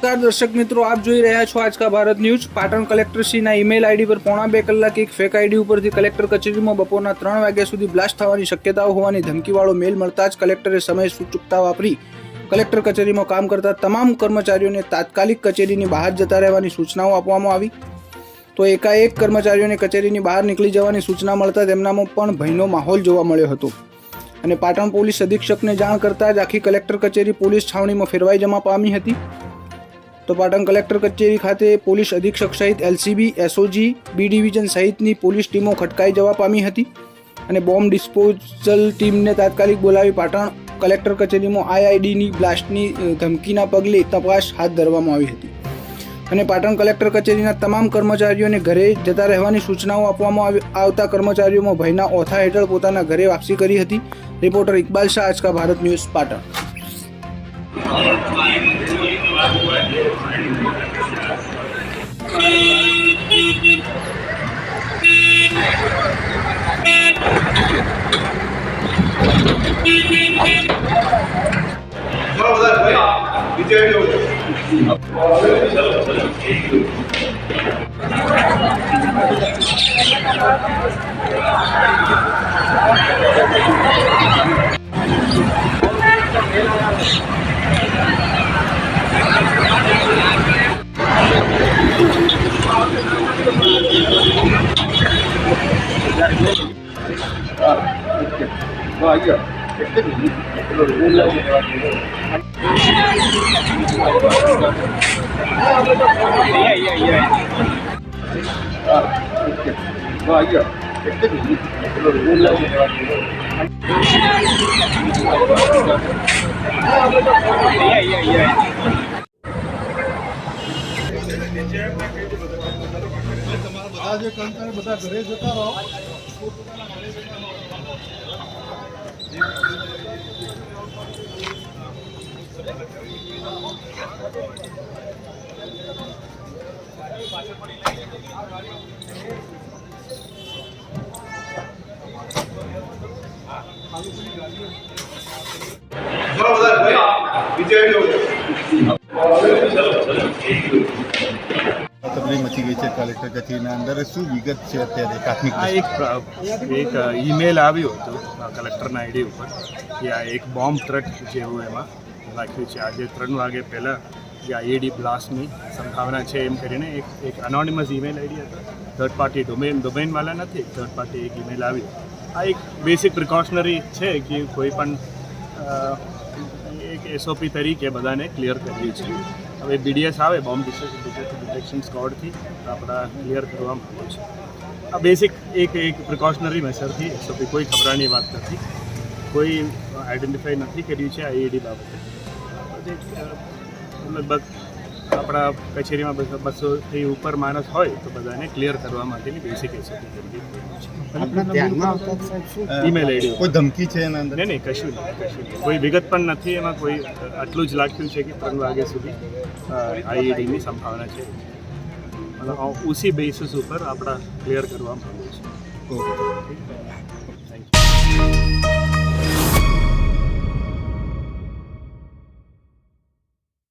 નમસ્કાર દર્શક મિત્રો, આપ જોઈ રહ્યા છો આજકા ભારત ન્યૂઝ. પાટણ કલેક્ટરશ્રીના ઈમેલ આઈડી પર પોણા બે કલાક એક ફેક આઈડી ઉપરથી કલેક્ટર કચેરીમાં બપોરના ત્રણ વાગ્યા સુધી બ્લાસ્ટ થવાની શક્યતાઓ હોવાની ધમકીવાળો મેલ મળતા જ કલેક્ટરે સમય સૂચકતા વાપરી. કલેક્ટર કચેરીમાં કામ કરતા તમામ કર્મચારીઓને તાત્કાલિક કચેરીની બહાર જતા રહેવાની સૂચનાઓ આપવામાં આવી. તો એકાએક કર્મચારીઓને કચેરીની બહાર નીકળી જવાની સૂચના મળતા તેમનામાં પણ ભયનો માહોલ જોવા મળ્યો હતો. અને પાટણ પોલીસ અધિક્ષકને જાણ કરતા જ આખી કલેક્ટર કચેરી પોલીસ છાવણીમાં ફેરવાઈ જમા પામી હતી. તો પાટણ કલેક્ટર કચેરી ખાતે પોલીસ અધિક્ષક સહિત એલસીબી, એસઓજી, બી ડિવિઝન સહિતની પોલીસ ટીમો ખટકાઈ જવા પામી હતી અને બોમ્બ ડિસ્પોઝલ ટીમને તાત્કાલિક બોલાવી પાટણ કલેક્ટર કચેરીમાં આઈઆઈડીની બ્લાસ્ટની ધમકીના પગલે તપાસ હાથ ધરવામાં આવી હતી. અને પાટણ કલેક્ટર કચેરીના તમામ કર્મચારીઓને ઘરે જતા રહેવાની સૂચનાઓ આપવામાં આવી- આવતા કર્મચારીઓમાં ભયના ઓથા હેઠળ પોતાના ઘરે વાપસી કરી હતી. Reporter Iqbal Shah, Aajka Bharat news Patan. 好了，我再回啊，你接着就。બધા જે કરે બધા ઘરે જતા રહો. ચલો બધા ભાઈ નીચે તકલીફ મચી ગઈ છે કલેક્ટર કચેરીના અંદર. શું વિગત છે અત્યારે પ્રાથમિક એક એક ઈમેલ હતો હતું કલેક્ટરના આઈડી ઉપર કે આ એક બોમ્બ થ્રેટ જેવું એમાં લખ્યું છે. આજે ત્રણ વાગે પહેલાં જે આઈએડી બ્લાસ્ટની સંભાવના છે એમ કરીને એક એક અનોનિમસ ઈમેલ આઈડી હતો. થર્ડ પાર્ટી ડોમેન ડોમેનવાલા નથી થર્ડ પાર્ટી એક ઈમેલ આવી. આ એક બેસિક પ્રિકોશનરી છે કે કોઈ પણ એક એસઓપી તરીકે બધાને ક્લિયર કરીએ છીએ. હવે બીડીએસ આવે બોમ્બ ડિટેક્શન સ્કોડથી આપણા ક્લિયર કરવામાં આવે છે. આ બેસિક એક એક પ્રિકોશનરી મેસરથી એસઓપી કોઈ ખબરાની વાત નથી. કોઈ આઈડેન્ટિફાઈ નથી કર્યું છે આઈઈડી બાબતે. લગભગ આપણા કચેરીમાં બસો બસોથી ઉપર માણસ હોય તો બધાને ક્લિયર કરવા માટેની બેસિક ઈમેલ આઈડી કોઈ ધમકી છે એના અંદર? નહીં નહીં કશું નહીં કશું નહીં. કોઈ વિગત પણ નથી એમાં કોઈ આટલું જ લાગ્યું છે કે ત્રણ વાગ્યા સુધી આઈઈડીની સંભાવના છે. મતલબ ઉસી બેસિસ ઉપર આપણા ક્લિયર કરવામાં આવ્યું છે ઓકે.